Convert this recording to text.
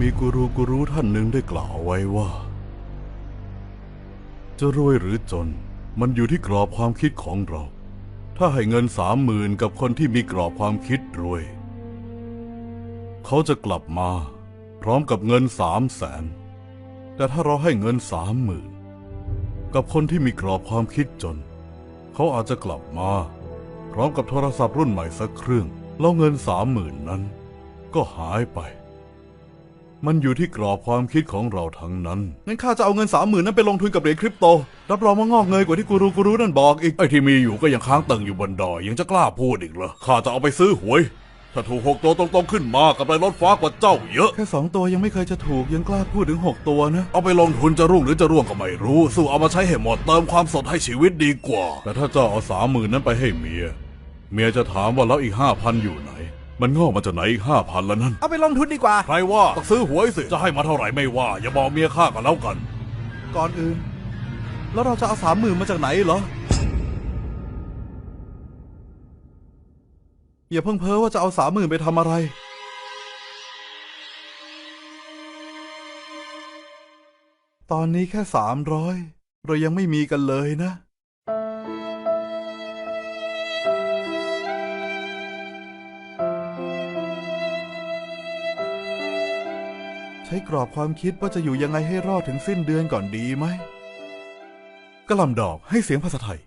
มีกูรูกูรู้ท่านหนึ่งได้กล่าวไว้ว่า จะรวยหรือจน มันอยู่ที่กรอบความคิดของเรา ถ้าให้เงินสามหมื่นกับคนที่มีกรอบความคิดรวย เขาจะกลับมา พร้อมกับเงินสามแสน แต่ถ้าเราให้เงินสามหมื่นกับคนที่มีกรอบความคิดจน เขาอาจจะกลับมา พร้อมกับโทรศัพท์รุ่นใหม่สักเครื่อง แล้วเงินสามหมื่นนั้น ก็หายไป มันอยู่ที่กรอบความคิดของเราทั้งนั้น งั้นข้าจะเอาเงินสามหมื่นนั้นไปลงทุนกับเหรียญคริปโต รับรองว่างอกเงยกว่าที่กูรูกูรู้นั่นบอกอีก ไอ้ที่มีอยู่ก็ยังค้างตึงอยู่บนดอย ยังจะกล้าพูดอีกเหรอ ข้าจะเอาไปซื้อหวย ถ้าถูกหกตัวตรงๆขึ้นมากับไรลดฟ้ากว่าเจ้าเยอะ แค่สองตัวยังไม่เคยจะถูกยังกล้าพูดถึงหกตัวนะ เอาไปลงทุนจะรุ่งหรือจะร่วงก็ไม่รู้ สู้เอามาใช้ให้หมดเติมความสดให้ชีวิตดีกว่า แต่ถ้าเจ้าเอาสามหมื่นนั้นไปให้เมีย เมียจะถามว่าแล้วอีกห้าพันอยู่ไหน มันงอกมาจากไหนอีกห้าพันแล้วนั่น เอาไปลงทุนดีกว่า ใครว่าต้องซื้อหวยสิ จะให้มาเท่าไหร่ไม่ว่า อย่าบอกเมียข้าก็แล้วกัน ก่อนอื่น แล้วเราจะเอาสามหมื่นมาจากไหนเหรอ อย่าเพิ่งเพ้อว่าจะเอาสามหมื่นไปทำอะไร ตอนนี้แค่สามร้อยเรายังไม่มีกันเลยนะ ช้กรอบความคิดว่าจะอยู่ยังไงให้รอดถึงสิ้นเดือนก่อนดีไหมกระหลำดอกให้เสียงภาษาไทย